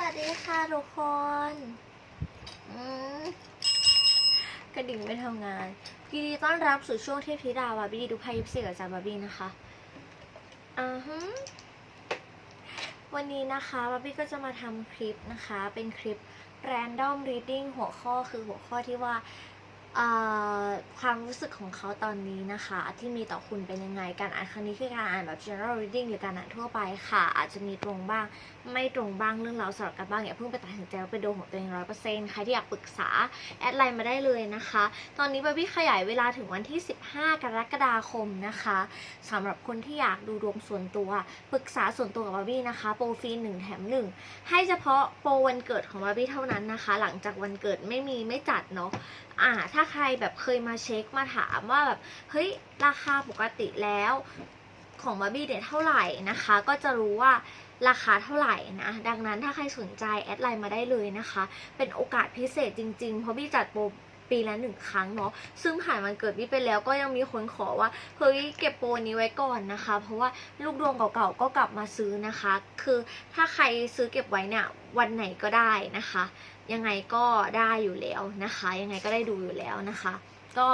สวัสดีค่ะทุกคนกระดิ่งไม่ทำงานยินดีต้อนรับสู่ช่วงเทพธิดาบาร์บี้ดูไพ่ยิปซีกับจาบาร์บี้นะคะอ่าฮะวันนี้นะคะบาร์บี้ก็จะมาทำคลิปนะคะ เป็นคลิป random reading หัวข้อคือหัวข้อที่ว่า ความรู้สึกของเขาตอนนี้นะคะ ที่มีต่อคุณเป็นยังไง การอ่านครั้งนี้คือการอ่านแบบ general reading หรือการอ่านทั่วไปค่ะ อาจจะมีตรงบ้าง ไม่ตรงบ้างเรื่องราวสลับกันบ้างอย่าเพิ่งไปตัดสินใจว่าเป็นโดนของตัวเองร้อยเปอร์เซ็นต์ใครที่อยากปรึกษา แอดไลน์มาได้เลยนะคะ ตอนนี้บบี้ขยายเวลาถึงวันที่ 15 กรกฎาคมนะคะสำหรับคนที่อยากดูดวงส่วนตัวปรึกษาส่วนตัวกับบบี้นะคะโปรฟรีหนึ่งแถมหนึ่งให้เฉพาะโปรวันเกิดของบบี้เท่านั้นนะคะ หลังจากวันเกิดไม่มีไม่จัดเนาะ อ่าถ้าใครแบบเคยมาเช็คมาถามว่าแบบเฮ้ยราคาปกติแล้วของบาร์บี้เนี่ยเท่าไหร่นะคะ ก็จะรู้ว่าราคาเท่าไหร่นะ ดังนั้นถ้าใครสนใจแอดไลน์มาได้เลยนะคะ เป็นโอกาสพิเศษจริงๆ เพราะบี้จัดโปรปีละหนึ่งครั้งเนาะซึ่งผ่านวันเกิดบี้ไปแล้วก็ยังมีคนขอว่าเฮ้ยเก็บโปรนี้ไว้ก่อนนะคะ เพราะว่าลูกดวงเก่าๆก็กลับมาซื้อนะคะ คือถ้าใครซื้อเก็บไว้เนี่ยวันไหนก็ได้นะคะ ยังไงก็ได้อยู่แล้วนะคะ ยังไงก็ได้ดูอยู่แล้วนะคะ ก็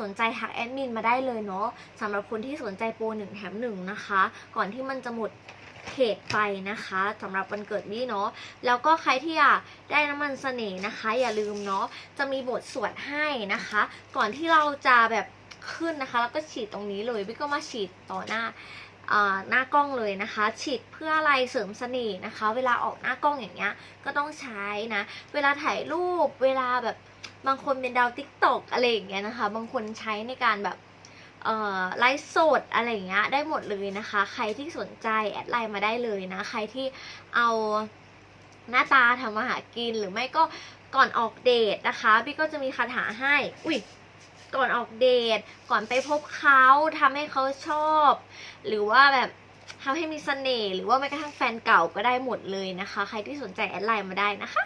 สนใจทักแอดมินมาได้เลยเนาะสำหรับคนที่สนใจโปรหนึ่งแถมหนึ่งนะคะ ก่อนที่มันจะหมดเขตไปนะคะสำหรับวันเกิดนี่เนาะแล้วก็ใครที่อยากได้น้ำมันเสน่ห์นะคะ อย่าลืมเนาะจะมีบทสวดให้นะคะ ก่อนที่เราจะแบบขึ้นนะคะ แล้วก็ฉีดตรงนี้เลยพี่ก็มาฉีดต่อหน้า หน้ากล้องเลยนะคะ ฉีดเพื่ออะไรเสริมเสน่ห์นะคะ เวลาออกหน้ากล้องอย่างเงี้ยก็ต้องใช้นะ เวลาถ่ายรูปเวลาแบบบางคนเป็นดาวติ๊กตอกอะไรอย่างเงี้ยนะคะ บางคนใช้ในการแบบไลฟ์สดอะไรอย่างเงี้ยได้หมดเลยนะคะ ใครที่สนใจแอดไลน์มาได้เลยนะ ใครที่เอาหน้าตาทำมาหากินหรือไม่ก็ก่อนออกเดทนะคะพี่ก็จะมีคาถาให้ อุ้ย ก่อนออกเดทก่อนไปพบเขาทำให้เขาชอบ หรือว่าแบบทำให้มีเสน่ห์หรือว่าแม้กระทั่งแฟนเก่าก็ได้หมดเลยนะคะ ใครที่สนใจแอดไลน์มาได้นะคะ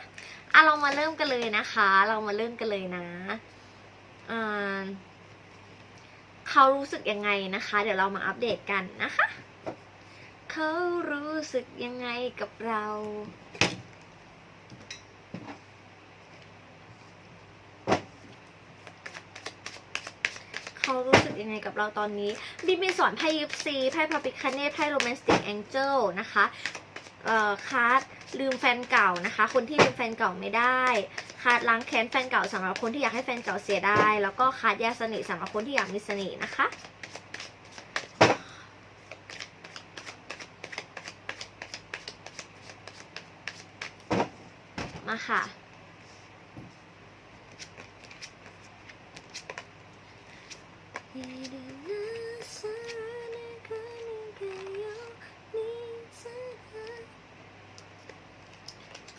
อะเรามาเริ่มกันเลยนะคะ เรามาเริ่มกันเลยนะอ่าเขารู้สึกยังไงนะคะ เดี๋ยวเรามาอัปเดตกันนะคะ เขารู้สึกยังไงกับเรา เขารู้สึกยังไงกับเราตอนนี้บีมีสอนไพ่ยิปซีไพ่พาปิคาเน่ไพ่โรแมนติกแองเจิลนะคะเอ่อคาร์ดลืมแฟนเก่านะคะ คนที่ลืมแฟนเก่าไม่ได้คาร์ดล้างแค้นแฟนเก่าสำหรับคนที่อยากให้แฟนเก่าเสียได้ แล้วก็คาร์ดยาเสน่ห์สำหรับคนที่อยากมีเสน่ห์นะคะมาค่ะ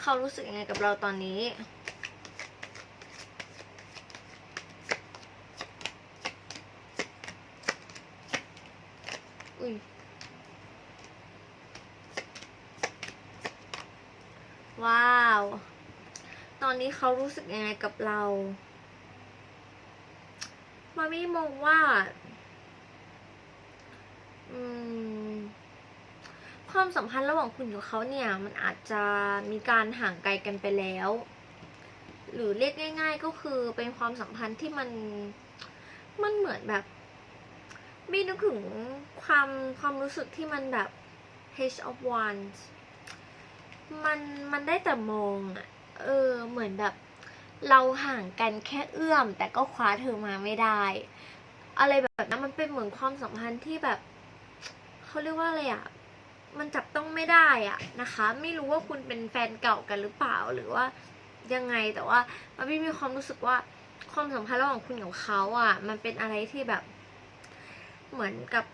เขา รู้สึกยังไงกับเราตอนนี้ อุ้ยว้าว ตอนนี้เขารู้สึกยังไงกับเรา มามี่มองว่า อืม ความสัมพันธ์ระหว่างคุณกับเขาเนี่ย มันอาจจะมีการห่างไกลกันไปแล้ว หรือเรียกง่าย ๆ ก็คือเป็นความสัมพันธ์ที่มันมันเหมือนแบบไม่นึกถึงความความรู้สึกที่มันแบบ H of Wands มันมันได้แต่มองอะเออเหมือนแบบ เราห่างกันแค่เอื้อม แต่ก็คว้าเธอมาไม่ได้ อะไรแบบนั้นมันเป็นเหมือนความสัมพันธ์ที่แบบเขาเรียกว่าอะไรอะ มันจับต้องไม่ได้อะนะคะ ไม่รู้ว่าคุณเป็นแฟนเก่ากันหรือเปล่าหรือว่ายังไงแต่ว่ามันไม่มีความรู้สึกว่าความสัมพันธ์ระหว่างคุณกับเขาอะมันเป็นอะไรที่แบบ เหมือนกับ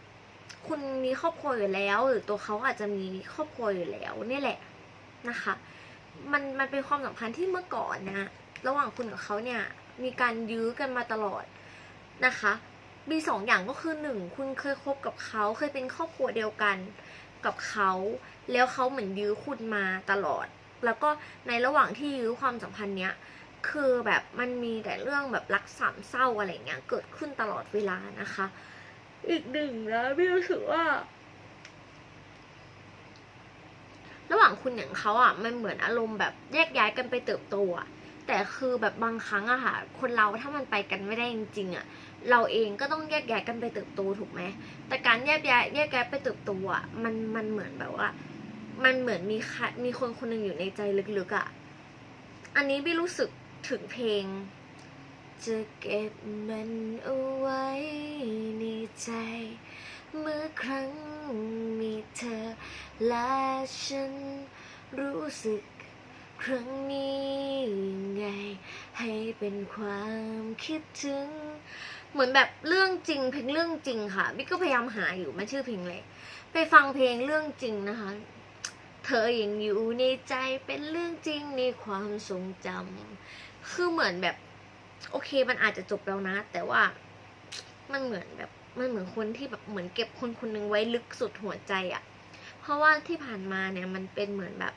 คุณมีครอบครัวอยู่แล้ว หรือตัวเขาอาจจะมีครอบครัวอยู่แล้วนี่แหละนะคะ มันมันเป็นความสัมพันธ์ที่เมื่อก่อนนะระหว่างคุณกับเขาเนี่ย มีการยื้อกันมาตลอดนะคะมีสองอย่างก็คือหนึ่งคุณเคยคบกับเขาเคยเป็นครอบครัวเดียวกัน กับเขาแล้วเขาเหมือนยื้อคุณมาตลอด แล้วก็ในระหว่างที่ยื้อความสัมพันธ์เนี้ยคือแบบมันมีแต่เรื่องแบบรักสามเศร้าอะไรเงี้ยเกิดขึ้นตลอดเวลานะคะ อีกหนึ่งนะพี่รู้สึกว่า ระหว่างคุณอย่างเขาอะมันเหมือนอารมณ์แบบแยกย้ายกันไปเติบโตอะ แต่คือแบบบางครั้งอะค่ะ คนเราถ้ามันไปกันไม่ได้จริงๆอะเราเองก็ต้องแยกย้ายกันไปเติบโตถูกไหมแต่การแยกย้ายแยกย้ายไปเติบโตอะมันมันเหมือนแบบว่า มันเหมือนมีใครมีคนคนหนึ่งอยู่ในใจลึกๆอะ่ะอันนี้พี่รู้สึกถึงเพลง จะเก็บมันเอาไว้ในใจ เมื่อครั้งมีเธอและฉันรู้สึก ครั้งนี้ไง ให้เป็นความคิดถึง เหมือนแบบเรื่องจริงเพลงเรื่องจริงค่ะบิ๊กก็พยายามหาอยู่มันชื่อเพลงอะไรไปฟังเพลงเรื่องจริงนะคะ เธอยังอยู่ในใจเป็นเรื่องจริงในความทรงจำคือเหมือนแบบ โอเคมันอาจจะจบแล้วนะ แต่ว่ามันเหมือนแบบมันเหมือนคนที่แบบเหมือนเก็บคนคนหนึงไว้ลึกสุดหัวใจอะเพราะว่าที่ผ่านมาเนี่ยมันเป็นเหมือนแบบ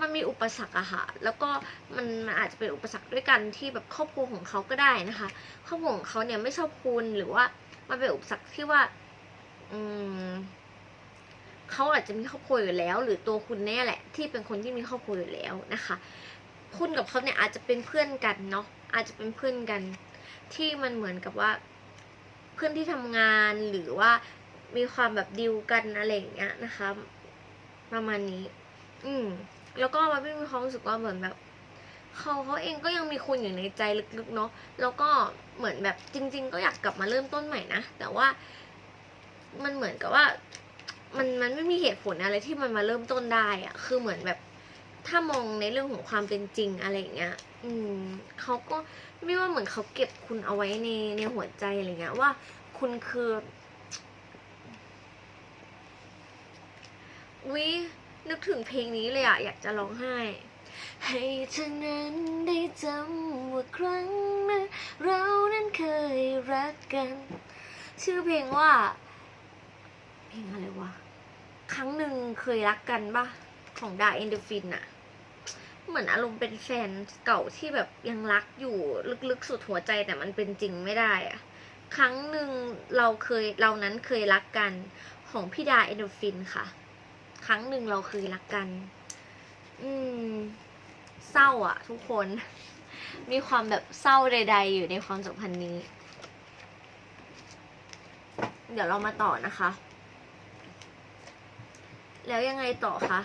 มันมีอุปสรรคอะค่ะ แล้วก็มันมันอาจจะเป็นอุปสรรคด้วยกันที่แบบครอบครัวของเขาก็ได้นะคะ ครอบครัวของเขาเนี่ยไม่ชอบคุณหรือว่ามันเป็นอุปสรรคที่ว่า อืมเขาอาจจะมีครอบครัวอยู่แล้ว หรือตัวคุณแน่แหละ ที่เป็นคนที่มีครอบครัวอยู่แล้วนะคะ คุณกับเขาเนี่ยอาจจะเป็นเพื่อนกันเนาะอาจจะเป็นเพื่อนกัน ที่มันเหมือนกับว่า เพื่อนที่ทำงานหรือว่ามีความแบบดิวกันอะไรอย่างเงี้ยนะคะ ประมาณนี้ อืม แล้วก็มาพี่มีความรู้สึกว่าเหมือนแบบเขาเขาเองก็ยังมีคุณอยู่ในใจลึกๆเนาะแล้วก็เหมือนแบบจริง ๆ ก็อยากกลับมาเริ่มต้นใหม่นะแต่ว่ามันเหมือนกับว่า มันมันไม่มีเหตุผลอะไรที่มันมาเริ่มต้นได้อะคือเหมือนแบบถ้ามองในเรื่องของความเป็นจริงอะไรอย่างเงี้ย อืมเขาก็ไม่ว่าเหมือนเขาเก็บคุณเอาไว้ในในหัวใจอะไรเงี้ย ว่าคุณคือวิ นึกถึงเพลงนี้เลยอะอยากจะร้องไห้ ให้เธอนั้นได้จำว่าครั้งนั้นเรานั้นเคยรักกัน ชื่อเพลงว่า เพลงอะไรวะ ครั้งหนึ่งเคยรักกันปะของดาเอนเดฟินอะเหมือนอารมณ์เป็นแฟนเก่าที่แบบยังรักอยู่ลึกๆสุดหัวใจแต่มันเป็นจริงไม่ได้อะครั้งหนึ่งเราเคยเรานั้นเคยรักกันของพี่ดาเอนเดฟินค่ะ ครั้งหนึ่งเราเคยรักกัน อืม เศร้าอะทุกคน มีความแบบเศร้าใด ๆ อยู่ในความสัมพันธ์นี้ เดี๋ยวเรามาต่อนะคะ แล้วยังไงต่อคะ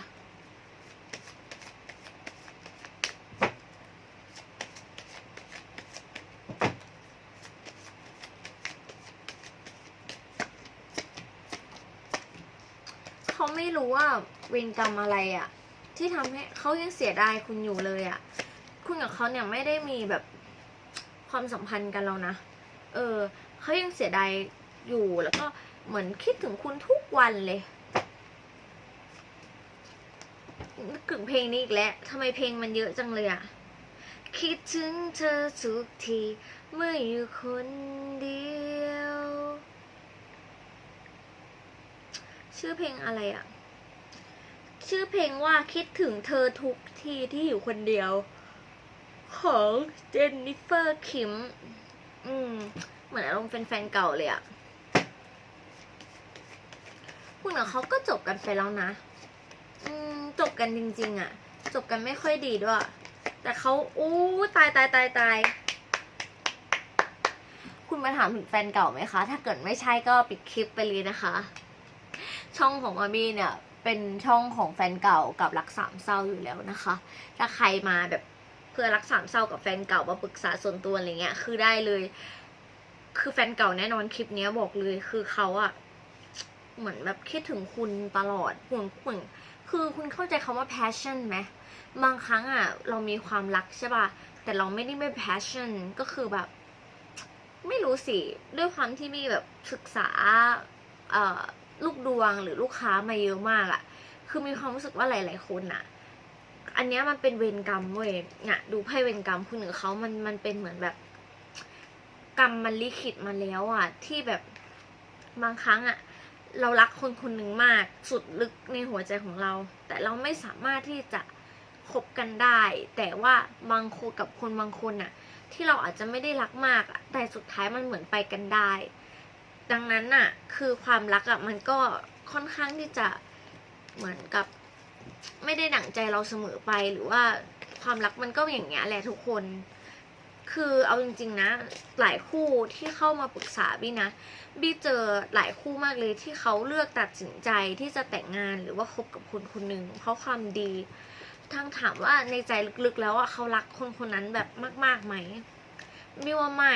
เขาไม่รู้ว่า เวรกรรมอะไรอะ่ะ ที่ทำให้เขายังเสียดายคุณอยู่เลยอะ่ะ คุณกับเขาเนี่ยไม่ได้มีแบบความสัมพันธ์กันแล้วนะ เออเขายังเสียดายอยู่แล้วก็เหมือนคิดถึงคุณทุกวันเลยนึกถึงเพลงนี้อีกแล้วทำไมเพลงมันเยอะจังเลยอะคิดถึงเธอทุกทีเมื่ออยู่คนเดียว ชื่อเพลงอะไรอะ ชื่อเพลงว่าคิดถึงเธอทุกทีที่อยู่คนเดียว ของเจนนิเฟอร์คิม อืม เหมือนอารมณ์เป็นแฟนเก่าเลยอะคุณกับเขาก็จบกันไปแล้วนะ อืม จบกันจริง ๆอะจบกันไม่ค่อยดีด้วย แต่เขาอู้ตายตายตายตายคุณมาถามถึงแฟนเก่าไหมคะ ถ้าเกิดไม่ใช่ก็ปิดคลิปไปเลยนะคะ ช่องของมามี่เนี่ย เป็นช่องของแฟนเก่ากับรักสามเศร้าอยู่แล้วนะคะ ถ้าใครมาแบบเพื่อรักสามเศร้ากับแฟนเก่ามาปรึกษาส่วนตัวอะไรเงี้ย คือได้เลย คือแฟนเก่าแน่นอนคลิปเนี้ยบอกเลยคือเขาอะเหมือนแบบคิดถึงคุณตลอดห่วงห่วงคือคุณเข้าใจคำว่า passion ไหมบางครั้งอะเรามีความรักใช่ป่ะแต่เราไม่ได้ไม่ passion ก็คือแบบ ไม่รู้สิ ด้วยความที่มีแบบศึกษาเอ่อ ลูกดวงหรือลูกค้ามาเยอะมากอะคือมีความรู้สึกว่าหลาย ๆ คนอะอันเนี้ยมันเป็นเวรกรรมเว้ยเนี่ยดูไพ่เวรกรรมคุณหรือเขามันมันเป็นเหมือนแบบ กรรมมันลิขิตมาแล้วอะที่แบบบางครั้งอะเรารักคนคนหนึ่งมาก สุดลึกในหัวใจของเรา แต่เราไม่สามารถที่จะคบกันได้ แต่ว่าบางคนกับคนบางคนอะที่เราอาจจะไม่ได้รักมากอะแต่สุดท้ายมันเหมือนไปกันได้ ดังนั้นน่ะ คือความรักอะมันก็ค่อนข้างที่จะเหมือนกับ ไม่ได้ดั่งใจเราเสมอไปหรือว่าความรักมันก็อย่างเงี้ยแหละทุกคน คือเอาจริง ๆ นะ หลายคู่ที่เข้ามาปรึกษาบี้นะบี้เจอหลายคู่มากเลยที่เขาเลือกตัดสินใจที่จะแต่งงานหรือว่าคบกับคนคนหนึ่งเพราะความดีทั้งถามว่าในใจลึกๆแล้วอะเขารักคนคนนั้นแบบมากๆไหมบี้ว่าไม่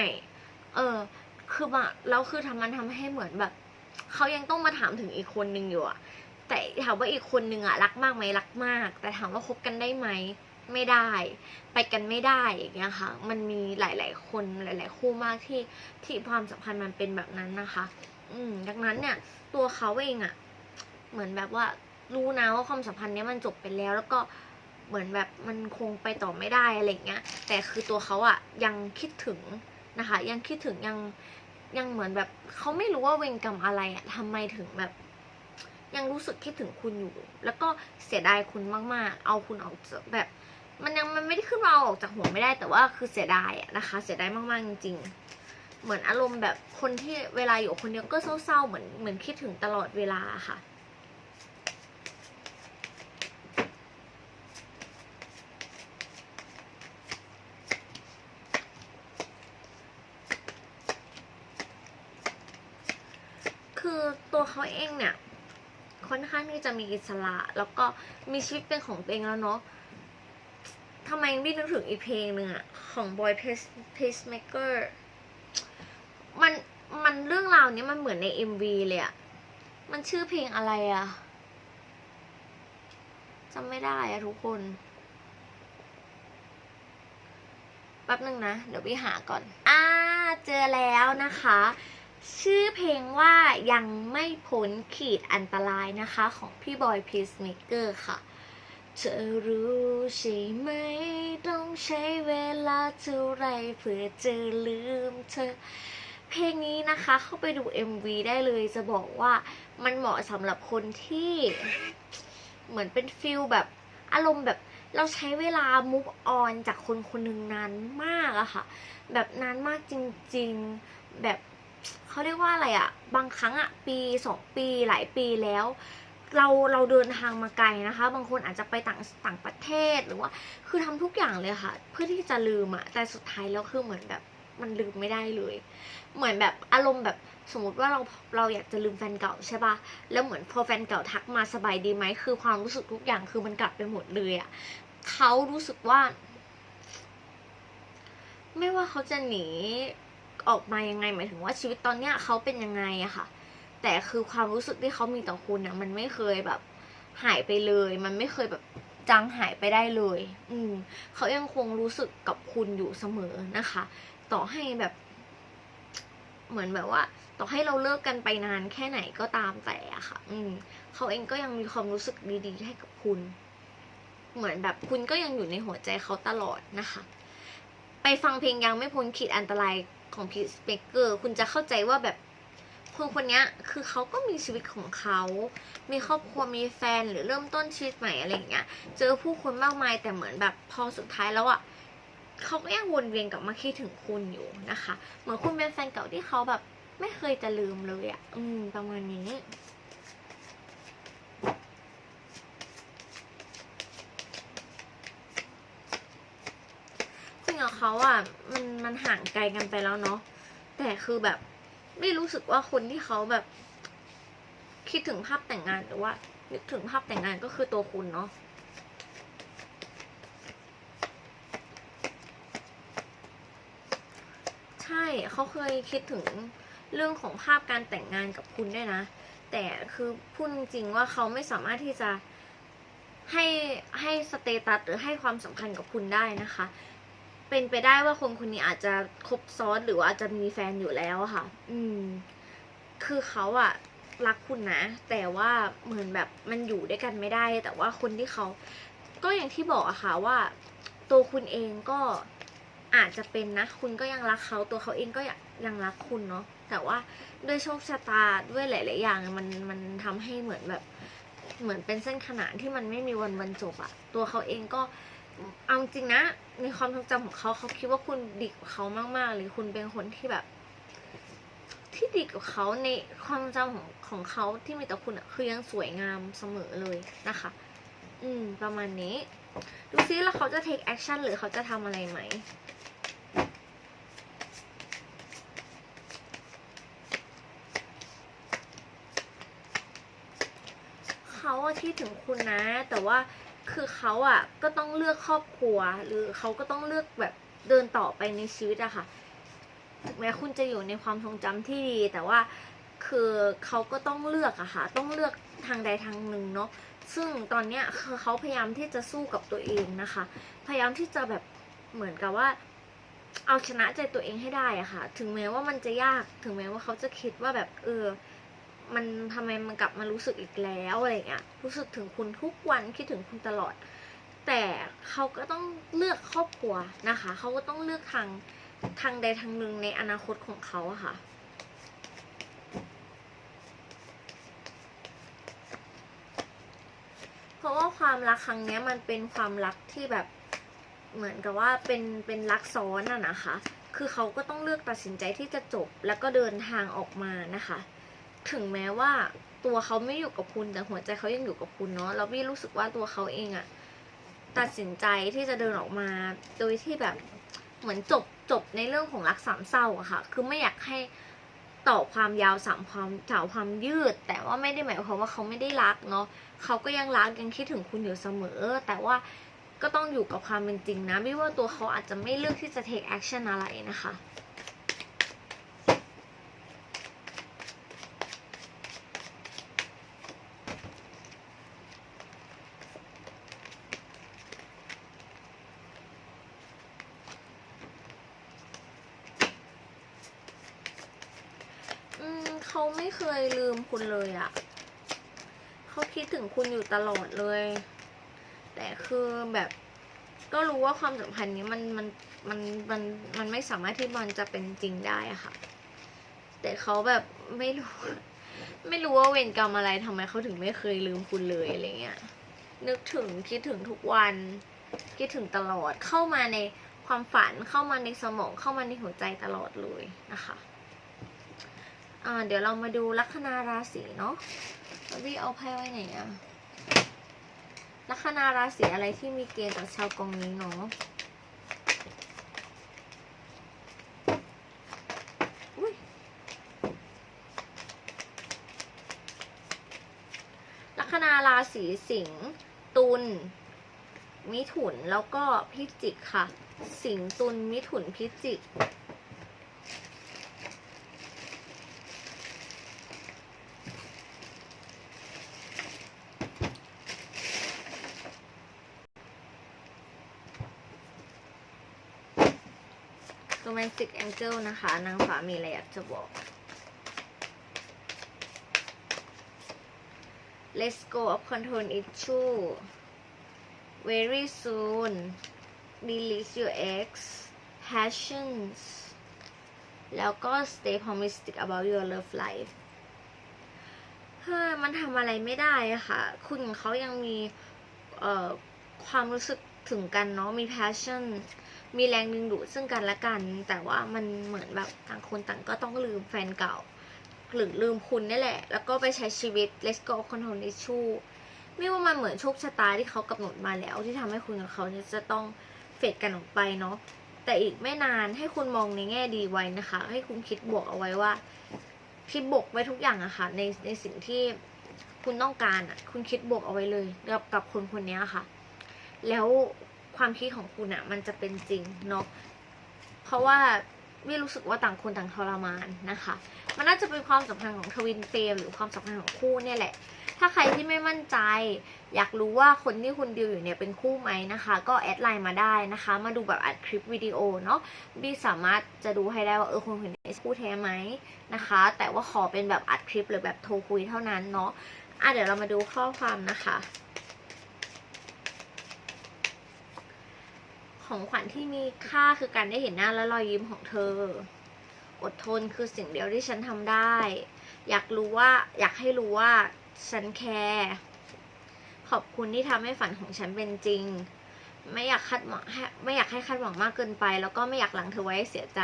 เออ คือมาแล้วคือทำมันทำให้เหมือนแบบเขายังต้องมาถามถึงอีกคนนึงอยู่อะแต่ถามว่าอีกคนนึงอะรักมากไหมรักมาก แต่ถามว่าคบกันได้ไหมไม่ได้ ไปกันไม่ได้อย่างเงี้ยค่ะ มันมีหลาย ๆ คนหลาย ๆ คู่มากที่ที่ความสัมพันธ์มันเป็นแบบนั้นนะคะ อืมดังนั้นเนี่ย ตัวเขาเองอะเหมือนแบบว่ารู้นะว่าความสัมพันธ์เนี้ยมันจบไปแล้ว แล้วก็เหมือนแบบมันคงไปต่อไม่ได้อะไรเงี้ยแต่คือตัวเขาอะยังคิดถึง นะคะ ยังคิดถึงยังยังเหมือนแบบเขาไม่รู้ว่าเวรกรรมอะไรอะทำไมถึงแบบ ยังรู้สึกคิดถึงคุณอยู่ แล้วก็เสียดายคุณมากๆ เอาคุณออกจากแบบ มันยังมันไม่ได้ขึ้นมาเอาออกจากหัวไม่ได้แต่ว่าคือเสียดายอะนะคะ เสียดายมากๆจริง ๆ เหมือนอารมณ์แบบคนที่เวลาอยู่คนเดียวก็เศร้าๆเหมือนเหมือนคิดถึงตลอดเวลาค่ะ คือตัวเขาเองเนี่ย ค่อนข้างที่จะ มีอิสระ แล้วก็มีชีวิตเป็นของตัวเองแล้วเนาะทำไมพี่นึกถึงอีเพลงหนึ่งอะของ Boy Pacemaker มันมันเรื่องราวนี้มันเหมือนใน MV เลยอะมันชื่อเพลงอะไรอะจำไม่ได้อะทุกคนแป๊บหนึ่งนะ เดี๋ยวพี่หาก่อน อ่า เจอแล้วนะคะ ชื่อเพลงว่ายังไม่พ้นขีดอันตรายนะคะของพี่บอยพีซเมเกอร์ค่ะ เธอรู้ใช่ไหม ต้องใช้เวลาเท่าไรเพื่อจะลืมเธอ เพลงนี้นะคะเข้าไปดู MV ได้เลยจะบอกว่ามันเหมาะสำหรับคนที่เหมือนเป็นฟิลแบบอารมณ์แบบเราใช้เวลา move on จากคนคนหนึ่งนานมากอะค่ะ แบบนานมากจริง ๆ แบบ เขาเรียกว่าอะไรอะบางครั้งอะปีสองปีหลายปีแล้ว เราเราเดินทางมาไกลนะคะ บางคนอาจจะไปต่างต่างประเทศหรือว่า คือทำทุกอย่างเลยค่ะ เพื่อที่จะลืมอะแต่สุดท้ายแล้วคือเหมือนแบบมันลืมไม่ได้เลย เหมือนแบบอารมณ์แบบสมมติว่าเราเราอยากจะลืมแฟนเก่าใช่ปะแล้วเหมือนพอแฟนเก่าทักมาสบายดีไหม คือความรู้สึกทุกอย่างคือมันกลับไปหมดเลยอะเขารู้สึกว่า ไม่ว่าเขาจะหนี ออกมายังไง หมายถึงว่าชีวิตตอนเนี้ยเขาเป็นยังไงอะค่ะ แต่คือความรู้สึกที่เขามีต่อคุณอะมันไม่เคยแบบหายไปเลย มันไม่เคยแบบจางหายไปได้เลย อืมเขายังคงรู้สึกกับคุณอยู่เสมอนะคะ ต่อให้แบบ เหมือนแบบว่า ต่อให้เราเลิกกันไปนานแค่ไหนก็ตามแต่อะค่ะ อืมเขาเองก็ยังมีความรู้สึกดีๆให้กับคุณ เหมือนแบบคุณก็ยังอยู่ในหัวใจเขาตลอดนะคะ ไปฟังเพลงยังไม่พ้นขีดอันตราย ของพีสเปเกอร์คุณจะเข้าใจว่าแบบคนคนเนี้ยคือเขาก็มีชีวิตของเขา มีครอบครัว มีแฟน หรือเริ่มต้นชีวิตใหม่อะไรอย่างเงี้ย เจอผู้คนมากมายแต่เหมือนแบบพอสุดท้ายแล้วอะเขาก็ยังวนเวียนกลับมาคิดถึงคุณอยู่นะคะ เหมือนคุณเป็นแฟนเก่าที่เขาแบบ ไม่เคยจะลืมเลยอะ อืม ประมาณนี้ คุยกับ เขาอะมันมันห่างไกลกันไปแล้วเนาะแต่คือแบบไม่รู้สึกว่าคนที่เขาแบบ คิดถึงภาพแต่งงานหรือว่า นึกถึงภาพแต่งงานก็คือตัวคุณเนาะใช่เขาเคยคิดถึงเรื่องของภาพการแต่งงานกับคุณด้วยนะ แต่คือพูดจริงๆว่าเขาไม่สามารถที่จะให้ให้สเตตัสหรือให้ความสำคัญกับคุณได้นะคะ เป็นไปได้ว่าคนคนนี้อาจจะคบซ้อนหรือว่าอาจจะมีแฟนอยู่แล้วค่ะ อืม คือเขาอะรักคุณนะ แต่ว่าเหมือนแบบมันอยู่ด้วยกันไม่ได้ แต่ว่าคนที่เขา ก็อย่างที่บอกอะค่ะว่า ตัวคุณเองก็อาจจะเป็นนะ คุณก็ยังรักเขาตัวเขาเองก็ยังรักคุณเนาะแต่ว่าด้วยโชคชะตาด้วยหลาย ๆ อย่างมันมันทำให้เหมือนแบบ เหมือนเป็นเส้นขนานที่มันไม่มีวันบรรจบอะตัวเขาเองก็ เอาจริงนะ ในความทรงจำของเขาเขาคิดว่าคุณดีกว่าเขามากๆเลยคุณเป็นคนที่แบบ ที่ดีกว่าเขาในความทรงจำของของเขาที่มีต่อคุณอะคือยังสวยงามเสมอเลยนะคะ อืม ประมาณนี้ ดูซิแล้วเขาจะ take action หรือเขาจะทำอะไรไหมเขาอะคิดถึงคุณนะ แต่ว่า คือเขาอะก็ต้องเลือกครอบครัว หรือเขาก็ต้องเลือกแบบเดินต่อไปในชีวิตอะค่ะถึงแม้คุณจะอยู่ในความทรงจำที่ดี แต่ว่าคือเขาก็ต้องเลือกอะค่ะ ต้องเลือกทางใดทางหนึ่งเนาะซึ่งตอนเนี้ยคือเขาพยายามที่จะสู้กับตัวเองนะคะ พยายามที่จะแบบเหมือนกับว่า เอาชนะใจตัวเองให้ได้อะค่ะ ถึงแม้ว่ามันจะยากถึงแม้ว่าเขาจะคิดว่าแบบเออ มันทำไมมันกลับมารู้สึกอีกแล้วอะไรเงี้ยรู้สึกถึงคุณทุกวันคิดถึงคุณตลอด แต่เขาก็ต้องเลือกครอบครัวนะคะเขาก็ต้องเลือกทางทางใดทางหนึ่งในอนาคตของเขาอะค่ะเพราะว่าความรักครั้งนี้มันเป็นความรักที่แบบเหมือนกับว่าเป็นเป็นรักซ้อนอะนะคะ คือเขาก็ต้องเลือกตัดสินใจที่จะจบแล้วก็เดินทางออกมานะคะ ถึงแม้ว่าตัวเขาไม่อยู่กับคุณแต่หัวใจเขายังอยู่กับคุณเนาะแล้วพี่รู้สึกว่าตัวเขาเองอะตัดสินใจที่จะเดินออกมา โดยที่แบบเหมือนจบจบในเรื่องของรักสามเศร้าอะค่ะ คือไม่อยากให้ต่อความยาวสามความสาวความยืด แต่ว่าไม่ได้หมายความว่าเขาไม่ได้รักเนาะเขาก็ยังรักยังคิดถึงคุณอยู่เสมอ แต่ว่าก็ต้องอยู่กับความเป็นจริงนะไม่ว่าตัวเขาอาจจะไม่เลือกที่จะ take action อะไรนะคะ อืม เขาไม่เคยลืมคุณเลยอะเขาคิดถึงคุณอยู่ตลอดเลย แต่คือแบบก็รู้ว่าความสัมพันธ์นี้มันมันมันมันมันไม่สามารถที่มันจะเป็นจริงได้อะค่ะ แต่เขาแบบไม่รู้ ไม่รู้ว่าเวรกรรมอะไรทำไมเขาถึงไม่เคยลืมคุณเลยอะไรเงี้ยนึกถึงคิดถึงทุกวัน คิดถึงตลอดเข้ามาในความฝันเข้ามาในสมองเข้ามาในหัวใจตลอดเลยนะคะ อ่าเดี๋ยวเรามาดูลัคนาราศีเนาะวพี่เอาไพ่ไว้ไหนอะลัคนาราศีอะไรที่มีเกณฑ์จากชาวกองนี้เนาะลัคนาราศีสิงห์ตุลมิถุนแล้วก็พิจิกค่ะ สิงห์ตุลมิถุนพิจิก Romantic Angel นะคะ นางฟ้ามีอะไรอยากจะบอก Let's go of control issue very soon release your ex passions แล้วก็ stay optimistic about your love life เฮ้ยมันทำอะไรไม่ได้อะค่ะ คุณเขายังมีความรู้สึกถึงกันเนาะ มี passion มีแรงดึงดูดซึ่งกันและกัน แต่ว่ามันเหมือนแบบต่างคนต่างก็ต้องลืมแฟนเก่า หรือลืมคุณนี่แหละ แล้วก็ไปใช้ชีวิต let's go control issue ไม่ว่ามันเหมือนโชคชะตาที่เขากำหนดมาแล้ว ที่ทำให้คุณกับเขาเนี่ยจะต้องเฟดกันออกไปเนาะแต่อีกไม่นานให้คุณมองในแง่ดีไว้นะคะ ให้คุณคิดบวกเอาไว้ว่า คิดบวกไว้ทุกอย่างอะค่ะในในสิ่งที่คุณต้องการอะคุณคิดบวกเอาไว้เลยกับกับคนคนนี้ค่ะ แล้ว ความคิดของคุณอะมันจะเป็นจริงเนาะเพราะว่าไม่รู้สึกว่าต่างคนต่างทรมานนะคะ มันน่าจะเป็นความสัมพันธ์ของทวินเฟรมหรือความสัมพันธ์ของคู่เนี่ยแหละ ถ้าใครที่ไม่มั่นใจ อยากรู้ว่าคนที่คุณดิวอยู่เนี่ยเป็นคู่ไหมนะคะ ก็แอดไลน์มาได้นะคะ มาดูแบบอัดคลิปวิดีโอเนาะบีสามารถจะดูให้ได้ว่าเออคนคนนี้คู่แท้ไหมนะคะ แต่ว่าขอเป็นแบบอัดคลิปหรือแบบโทรคุยเท่านั้นเนาะอะเดี๋ยวเรามาดูข้อความนะคะ ของขวัญที่มีค่าคือการได้เห็นหน้าและรอยยิ้มของเธอ อดทนคือสิ่งเดียวที่ฉันทำได้ อยากรู้ว่าอยากให้รู้ว่าฉันแคร์ขอบคุณที่ทำให้ฝันของฉันเป็นจริง ไม่อยากคาดหวังไม่อยากให้คาดหวังมากเกินไป แล้วก็ไม่อยากหลังเธอไว้ให้เสียใจ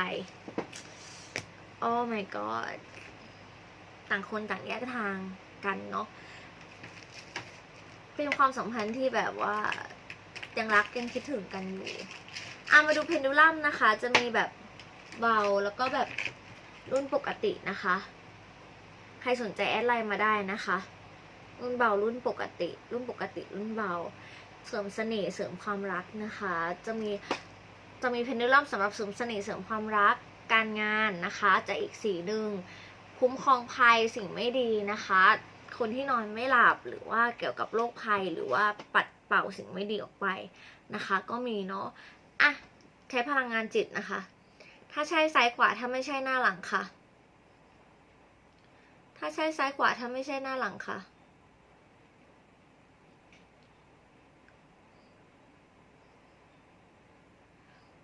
โอ้ my god ต่างคนต่างแยกทางกันเนาะเป็นความสัมพันธ์ที่แบบว่า ยังรักยังคิดถึงกันอยู่อะมาดูเพนดูลัมนะคะ จะมีแบบเบาแล้วก็แบบรุ่นปกตินะคะ ใครสนใจแอดไลน์มาได้นะคะ รุ่นเบารุ่นปกติ รุ่นปกติรุ่นเบา เสริมเสน่ห์เสริมความรักนะคะ จะมีจะมีเพนดูลัมสำหรับเสริมเสน่ห์เสริมความรักการงานนะคะ จะอีกสีหนึ่งคุ้มครองภัยสิ่งไม่ดีนะคะ คนที่นอนไม่หลับหรือว่าเกี่ยวกับโรคภัยหรือว่าปัด เป่าสิ่งไม่ดีออกไปนะคะ ก็มีเนาะอะใช้พลังงานจิตนะคะ ถ้าใช่ซ้ายขวาถ้าไม่ใช่หน้าหลังค่ะ ถ้าใช่ซ้ายขวาถ้าไม่ใช่หน้าหลังค่ะ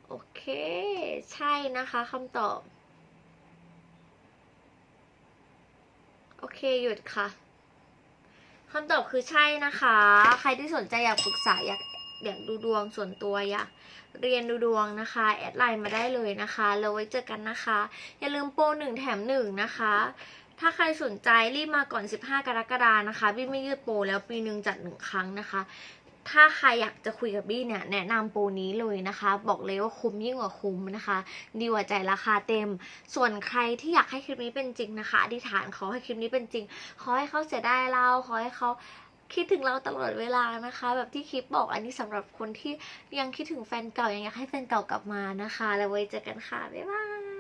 โอเค ใช่นะคะคำตอบ โอเค หยุดค่ะ คำตอบคือใช่นะคะ ใครที่สนใจอยากปรึกษาอยากอยากดูดวงส่วนตัวอยากเรียนดูดวงนะคะ แอดไลน์มาได้เลยนะคะแล้วไว้เจอกันนะคะ อย่าลืมโปรหนึ่งแถมหนึ่งนะคะ ถ้าใครสนใจรีบมาก่อน 15 กรกฎานะคะพี่ไม่ยืดโปรแล้วปีหนึ่งจัดหนึ่งครั้งนะคะ ถ้าใครอยากจะคุยกับบี้เนี่ยแนะนำโปรนี้เลยนะคะ บอกเลยว่าคุ้มยิ่งกว่าคุ้มนะคะดีกว่าใจราคาเต็ม ส่วนใครที่อยากให้คลิปนี้เป็นจริงนะคะอธิษฐานขอให้คลิปนี้เป็นจริง ขอให้เขาเสียดายเราขอให้เขาคิดถึงเราตลอดเวลานะคะ แบบที่คลิปบอกอันนี้สำหรับคนที่ยังคิดถึงแฟนเก่ายังอยากให้แฟนเก่ากลับมานะคะ แล้วไว้เจอกันค่ะบ๊ายบาย